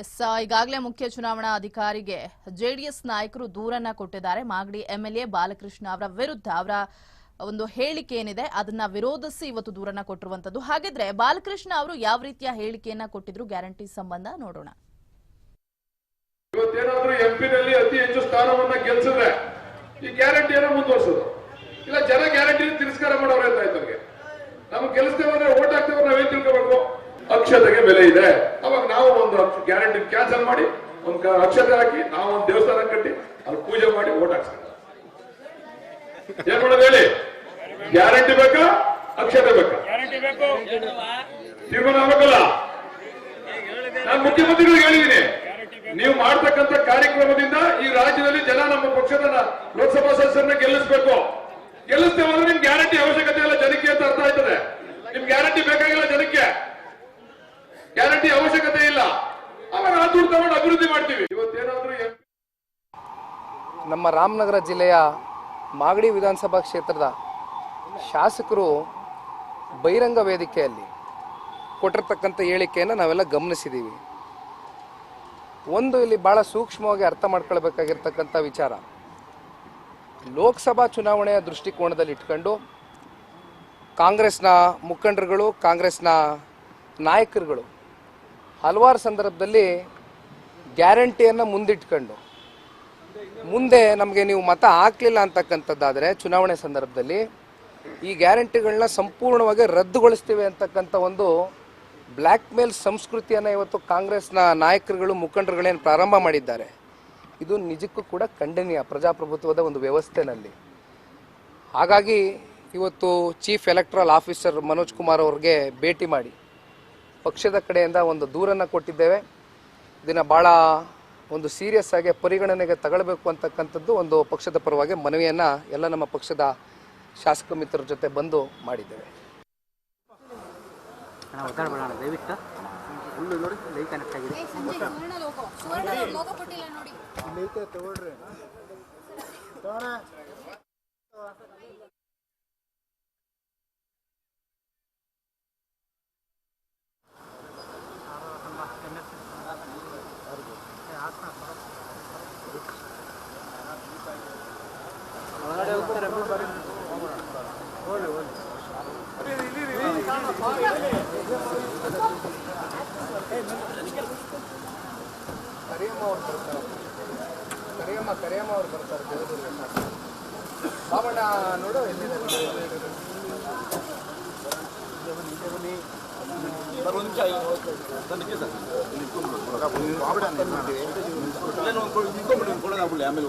S, ಈಗಾಗಲೇ ಮುಖ್ಯ ಚುನಾವಣಾ ಅಧಿಕಾರಿಗೆ ಜೆಡಿಎಸ್ ನಾಯಕರು ದೂರನ್ನ ಕೊಟ್ಟಿದ್ದಾರೆ. ಮಾಗಡಿ ಎಂಎಲ್ಎ ಬಾಲಕೃಷ್ಣ ಅವರ ವಿರುದ್ಧ ಅವರ ಒಂದು ಹೇಳಿಕೆ ಏನಿದೆ, ಅದನ್ನ ವಿರೋಧಿಸಿ ಇವತ್ತು ದೂರನ್ನ ಕೊಟ್ಟಿರುವಂತದ್ದು. ಹಾಗಿದ್ರೆ ಬಾಲಕೃಷ್ಣ ಅವರು ಯಾವ ರೀತಿಯ ಹೇಳಿಕೆಯನ್ನ ಕೊಟ್ಟಿದ್ರು? ಗ್ಯಾರಂಟಿ ಸಂಬಂಧ ನೋಡೋಣ. ಇವತ್ತೇನಾದ್ರೂ ಎಂಪಿನಲ್ಲಿ ಅತಿ ಹೆಚ್ಚು ಸ್ಥಾನವನ್ನ ಗೆಲ್ಸಿದ್ರೆ ಈ ಗ್ಯಾರಂಟಿಯನ್ನ ಮುಂದುವರ್ಸೋದು. ಇಲ್ಲ, ಜನ ಗ್ಯಾರಂಟಿ ತಿರಸ್ಕಾರ ಮಾಡೋರು ಅಂತ ಆಯ್ತು ಅವ್ರಿಗೆ? ನಮ್ಗೆ ಗೆಲ್ಲಿಸ್ತೇವೆ ಓಟ್ ಹಾಕ್ತೇವೆ ನಾವೇನ್ ತಿಳ್ಕೋಬೇಕು? ಅಕ್ಷತೆಗೆ ಬೆಲೆ ಇದೆ. ಒಂದು ಗ್ಯಾರಂಟಿ ಕ್ಯಾನ್ಸಲ್ ಮಾಡಿ ಒಂದು ಅಕ್ಷತೆ ಹಾಕಿ ನಾವು ಒಂದು ದೇವಸ್ಥಾನ ಕಟ್ಟಿ ಅಲ್ಲಿ ಪೂಜೆ ಮಾಡಿ ಓಟ್ ಹಾಕ್ಸ್ತಾರೆ ಏನ್ ಮಾಡೋದು ಹೇಳಿ? ಗ್ಯಾರಂಟಿ ಬೇಕಾ? ಅಕ್ಷತೆ ಬೇಕಾ? ತೀರ್ಮಾನ ಆಗಬೇಕಲ್ಲ? ನಾನು ಮುಖ್ಯಮಂತ್ರಿಗಳಿಗೆ ಹೇಳಿದ್ದೀನಿ ನೀವು ಮಾಡ್ತಕ್ಕಂಥ ಕಾರ್ಯಕ್ರಮದಿಂದ ಈ ರಾಜ್ಯದಲ್ಲಿ ಜನ ನಮ್ಮ ಪಕ್ಷದ ಲೋಕಸಭಾ ಸದಸ್ಯರನ್ನ ಗೆಲ್ಲಿಸಬೇಕು. ಗೆಲ್ಲಿಸ್ತೇವೆ ನಮ್ಮ ರಾಮನಗರ ಜಿಲ್ಲೆಯ ಮಾಗಡಿ ವಿಧಾನಸಭಾ ಕ್ಷೇತ್ರದ ಶಾಸಕರು ಬಹಿರಂಗ ವೇದಿಕೆಯಲ್ಲಿ ಕೊಟ್ಟಿರ್ತಕ್ಕಂಥ ಹೇಳಿಕೆಯನ್ನು ನಾವೆಲ್ಲ ಗಮನಿಸಿದ್ದೀವಿ. ಒಂದು ಇಲ್ಲಿ ಭಾಳ ಸೂಕ್ಷ್ಮವಾಗಿ ಅರ್ಥ ಮಾಡ್ಕೊಳ್ಬೇಕಾಗಿರ್ತಕ್ಕಂಥ ವಿಚಾರ. ಲೋಕಸಭಾ ಚುನಾವಣೆಯ ದೃಷ್ಟಿಕೋನದಲ್ಲಿ ಇಟ್ಕೊಂಡು ಕಾಂಗ್ರೆಸ್ನ ಮುಖಂಡರುಗಳು, ಕಾಂಗ್ರೆಸ್ನ ನಾಯಕರುಗಳು ಹಲವಾರು ಸಂದರ್ಭದಲ್ಲಿ ಗ್ಯಾರಂಟಿಯನ್ನು ಮುಂದಿಟ್ಕೊಂಡು ಮುಂದೆ ನಮಗೆ ನೀವು ಮತ ಹಾಕಲಿಲ್ಲ ಅಂತಕ್ಕಂಥದ್ದಾದರೆ ಚುನಾವಣೆ ಸಂದರ್ಭದಲ್ಲಿ ಈ ಗ್ಯಾರಂಟಿಗಳನ್ನ ಸಂಪೂರ್ಣವಾಗಿ ರದ್ದುಗೊಳಿಸ್ತೀವಿ ಅಂತಕ್ಕಂಥ ಒಂದು ಬ್ಲ್ಯಾಕ್ ಮೇಲ್ ಸಂಸ್ಕೃತಿಯನ್ನು ಇವತ್ತು ಕಾಂಗ್ರೆಸ್ನ ನಾಯಕರುಗಳು, ಮುಖಂಡರುಗಳೇನು ಪ್ರಾರಂಭ ಮಾಡಿದ್ದಾರೆ. ಇದು ನಿಜಕ್ಕೂ ಕೂಡ ಖಂಡನೀಯ ಪ್ರಜಾಪ್ರಭುತ್ವದ ಒಂದು ವ್ಯವಸ್ಥೆನಲ್ಲಿ. ಹಾಗಾಗಿ ಇವತ್ತು chief electoral officer Manoj Kumar ಅವ್ರಿಗೆ ಭೇಟಿ ಮಾಡಿ. ಪಕ್ಷದ ಕಡೆಯಿಂದ ಒಂದು ದೂರನ್ನು ಕೊಟ್ಟಿದ್ದೇವೆ. ಇದನ್ನು ಭಾಳ ಒಂದು ಸೀರಿಯಸ್ ಆಗಿ ಪರಿಗಣನೆಗೆ ತಗೊಳ್ಬೇಕು ಅಂತಕ್ಕಂಥದ್ದು ಒಂದು ಪಕ್ಷದ ಪರವಾಗಿ ಮನವಿಯನ್ನು ಎಲ್ಲ ನಮ್ಮ ಪಕ್ಷದ ಶಾಸಕ ಮಿತ್ರರ ಜೊತೆ ಬಂದು ಮಾಡಿದ್ದೇವೆ. ನೋಡಿ ಕರಿಯಮ್ಮ ಅವ್ರು ಬರ್ತಾರೆ ಕರಿಯಮ್ಮ ಕರಿಯಮ್ಮ ಅವ್ರು ಬರ್ತಾರೆ ದೇವದುರ್ಗ ನೋಡು ಆಮೇಲೆ